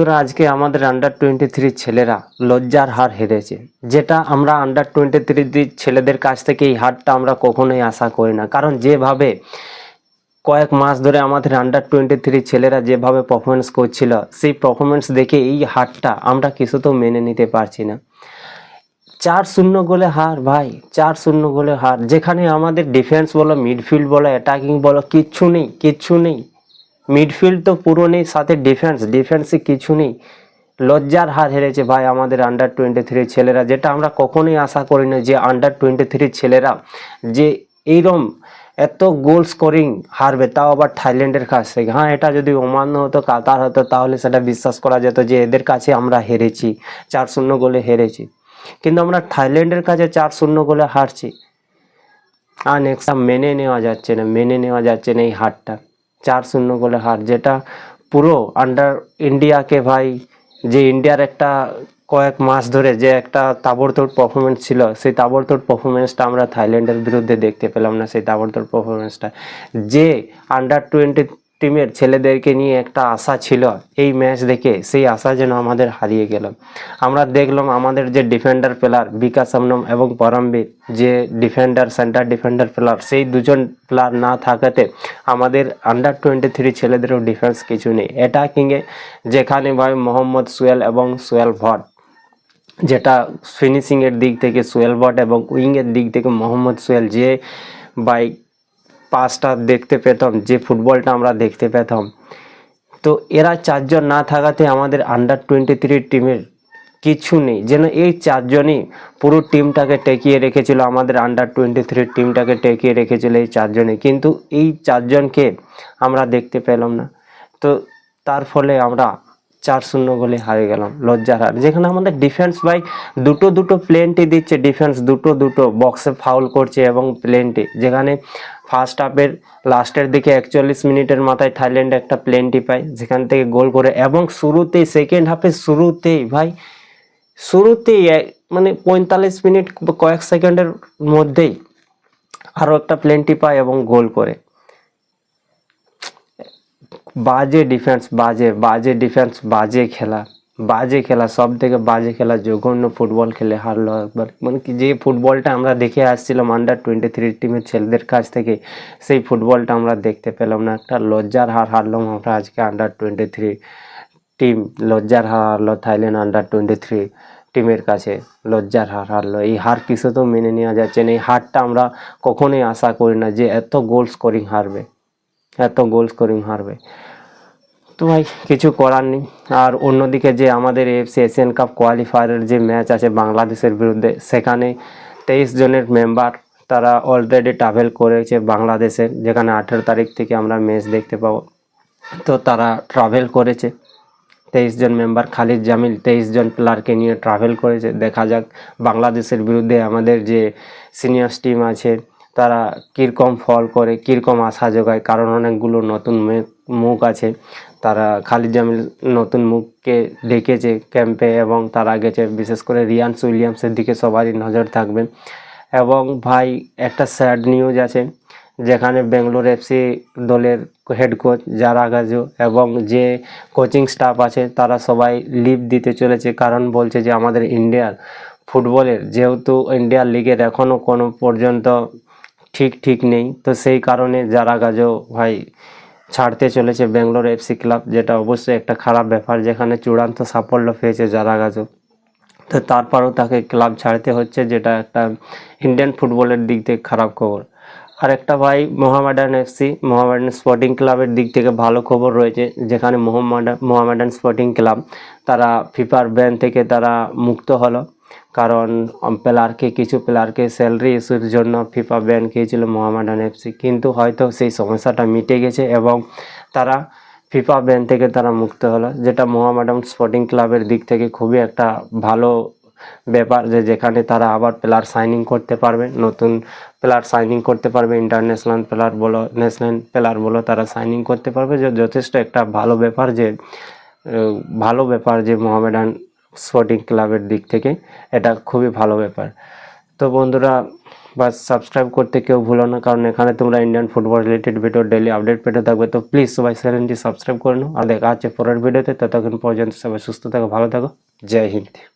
বন্ধুরা, আজকে আমাদের আন্ডার টোয়েন্টি থ্রি ছেলেরা লজ্জার হার হেরেছে। যেটা আমরা আন্ডার টোয়েন্টি থ্রি ছেলেদের কাছ থেকে এই হারটা আমরা কখনোই আশা করি না। কারণ যেভাবে কয়েক মাস ধরে আমাদের আন্ডার টোয়েন্টি থ্রি ছেলেরা যেভাবে পারফরমেন্স করছিল, সেই পারফরমেন্স দেখে এই হারটা আমরা কিছুতেও মেনে নিতে পারছি না। চার শূন্য গোলে হার, ভাই, চার শূন্য গোলে হার। যেখানে আমাদের ডিফেন্স বলো মিডফিল্ড বলো অ্যাটাকিং বলো, কিচ্ছু নেই কিচ্ছু নেই। মিডফিল্ড তো পুরো নেই, সাথে ডিফেন্স ডিফেন্সে কিছু নেই। লজ্জার হার হেরেছে ভাই আমাদের আন্ডার টোয়েন্টি থ্রি ছেলেরা, যেটা আমরা কখনোই আশা করি না যে আন্ডার টোয়েন্টি থ্রি ছেলেরা যে এইরকম এত গোল স্কোরিং হারবে, তাও আবার থাইল্যান্ডের কাছ থেকে। হ্যাঁ এটা যদি অমান্য হতো, কাতার হতো, তাহলে সেটা বিশ্বাস করা যেত যে এদের কাছে আমরা হেরেছি, চার শূন্য গোলে হেরেছি। কিন্তু আমরা থাইল্যান্ডের কাছে চার শূন্য গোলে হারছি। আর নেক্সট মেনে নেওয়া যাচ্ছে না, মেনে নেওয়া যাচ্ছে না এই হারটা। চার শূন্য গোলে হার, যেটা পুরো আন্ডার ইন্ডিয়াকে ভাই, যে ইন্ডিয়ার একটা কয়েক মাস ধরে যে একটা তাবড়তোড় পারফরমেন্স ছিল, সেই তাবড়তোড় পারফরমেন্সটা আমরা থাইল্যান্ডের বিরুদ্ধে দেখতে পেলাম না, সেই তাবড়তোড় পারফরমেন্সটা যে আন্ডার টোয়েন্টি টিমের ছেলেদেরকে নিয়ে একটা আশা ছিল। এই ম্যাচ দেখে সেই আশা যেন আমাদের হারিয়ে গেল। আমরা দেখলাম আমাদের যে ডিফেন্ডার প্লেয়ার বিকাশ আমনম এবং পরমবীর যে ডিফেন্ডার সেন্টার ডিফেন্ডার প্লেয়ার সেই দুজন প্লেয়ার না থাকাতে আমাদের আন্ডার টোয়েন্টি থ্রি ছেলেদেরও ডিফেন্স কিছু নেই। অ্যাটাকিংয়ে যেখানে ভাই মোহাম্মদ সোয়েল এবং সোয়েল ভট, যেটা ফিনিশিংয়ের দিক থেকে সোয়েল ভট এবং উইংয়ের দিক থেকে মোহাম্মদ সোয়েল যে বাইক পাসটা দেখতে পেতাম, যে ফুটবলটা আমরা দেখতে পেতাম। তো এরা চারজন না থাকাতে আমাদের আন্ডার টোয়েন্টি থ্রি টিমের কিছু নেই। যেন এই চারজনই পুরো টিমটাকে টেকিয়ে রেখেছিল, আমাদের আন্ডার টোয়েন্টি থ্রি টিমটাকে টেকিয়ে রেখেছিল এই চারজনে কিন্তু এই চারজনকে আমরা দেখতে পেলাম না। তো তার ফলে আমরা চার শূন্য গোলে হারে গেলাম, লজ্জার হার। যেখানে আমাদের ডিফেন্স ভাই দুটো দুটো প্লেনটি দিচ্ছে ডিফেন্স দুটো দুটো বক্সে ফাউল করছে এবং প্লেনটি যেখানে ফার্স্ট হাফের লাস্টের দিকে একচল্লিশ মিনিটের মাথায় থাইল্যান্ড একটা প্লেনটি পায় যেখান থেকে গোল করে। এবং শুরুতেই সেকেন্ড হাফের শুরুতেই, ভাই, শুরুতেই মানে পঁয়তাল্লিশ মিনিট কয়েক সেকেন্ডের মধ্যেই আরও একটা প্লেনটি পায় এবং গোল করে। বাজে ডিফেন্স বাজে বাজে ডিফেন্স বাজে খেলা। বাজে খেলা সব থেকে বাজে খেলা জঘন্য ফুটবল খেলে হারলো একবার। মানে কি, যে ফুটবলটা আমরা দেখে আসছিলাম আন্ডার টোয়েন্টি থ্রি টিমের ছেলেদের কাছ থেকে, সেই ফুটবলটা আমরা দেখতে পেলাম না। একটা লজ্জার হার হারলাম আমরা আজকে আন্ডার টোয়েন্টি থ্রি টিম লজ্জার হার হারলো থাইল্যান্ড আন্ডার টোয়েন্টি থ্রি টিমের কাছে, লজ্জার হার হারলো। এই হার কিছুতেও মেনে নেওয়া যাচ্ছে না। এই হারটা আমরা কখনোই আশা করি না যে এত গোল স্কোরিং হারবে, এত গোল স্কোরিং হারবে। তো ভাই, কিছু করার নেই। আর অন্যদিকে যে আমাদের এফসি এশিয়ান কাপ কোয়ালিফায়ারের যে ম্যাচ আছে বাংলাদেশের বিরুদ্ধে, সেখানে তেইশ জনের মেম্বার তারা অলরেডি ট্রাভেল করেছে বাংলাদেশে, যেখানে আঠেরো তারিখ থেকে আমরা ম্যাচ দেখতে পাবো। তো তারা ট্রাভেল করেছে। তেইশ জন মেম্বার খালিদ জামিল, তেইশ জন প্লেয়ারকে নিয়ে ট্রাভেল করেছে। দেখা যাক, বাংলাদেশের বিরুদ্ধে আমাদের যে সিনিয়র টিম আছে তারা কীরকম ফল করে, কীরকম আশা যোগায়, কারণ অনেকগুলো নতুন মুখ আছে। তারা খালিদ জামিল নতুন মুখকে ডেকেছে ক্যাম্পে এবং তারা গেছে বিশেষ করে রিয়ান্স উইলিয়ামসের দিকে সবারই নজর থাকবে। এবং ভাই, একটা স্যাড নিউজ আছে, যেখানে বেঙ্গলোর এফসি দলের হেড কোচ জারা গাজু এবং যে কোচিং স্টাফ আছে, তারা সবাই লিভ দিতে চলেছে। কারণ বলছে যে আমাদের ইন্ডিয়ার ফুটবলের, যেহেতু ইন্ডিয়ার লিগের এখনও কোনো পর্যন্ত ঠিক ঠিক নেই। তো সেই কারণে জারা গাজু ভাই ছাড়তে চলেছে বেঙ্গলোর এফসি ক্লাব যেটা অবশ্যই একটা খারাপ ব্যাপার, যেখানে চূড়ান্ত সাফল্য পেয়েছে জারা গাজু তো তারপরেও তাকে ক্লাব ছাড়তে হচ্ছে, যেটা একটা ইন্ডিয়ান ফুটবলের দিক থেকে খারাপ খবর। আর একটা ভাই, মোহামেডান এফসি মোহামেডান স্পোর্টিং ক্লাবের দিক থেকে ভালো খবর রয়েছে, যেখানে মোহামেডান মোহামেডান স্পোর্টিং ক্লাব তারা ফিফার ব্যান থেকে তারা মুক্ত হলো। কারণ প্লেয়ারকে কিছু প্লেয়ারকে স্যালারি ইস্যুর জন্য ফিফা ব্যান খেয়েছিল মোহামেডান এফসি কিন্তু হয়তো সেই সমস্যাটা মিটে গেছে এবং তারা ফিফা ব্যান থেকে তারা মুক্ত হলো, যেটা মোহামেডান স্পোর্টিং ক্লাবের দিক থেকে খুবই একটা ভালো ব্যাপার যে যেখানে তারা আবার প্লেয়ার সাইনিং করতে পারবে, নতুন প্লেয়ার সাইনিং করতে পারবে ইন্টারন্যাশনাল প্লেয়ার বলো ন্যাশনাল প্লেয়ার বলো, তারা সাইনিং করতে পারবে। যে যথেষ্ট একটা ভালো ব্যাপার যে ভালো ব্যাপার যে মোহামেডান স্পোর্টিং ক্লাবের দিক থেকে, এটা খুবই ভালো ব্যাপার। তো বন্ধুরা বা সাবস্ক্রাইব করতে কেউ ভুলো না, কারণ এখানে তোমরা Indian football related video daily update পেতে থাকবে। তো প্লিজ সবাই চ্যানেলটি সাবস্ক্রাইব করে নাও। আর দেখা হচ্ছে পরের ভিডিওতে ততক্ষণ পর্যন্ত সবাই সুস্থ থাকো, ভালো থাকো। জয় হিন্দ।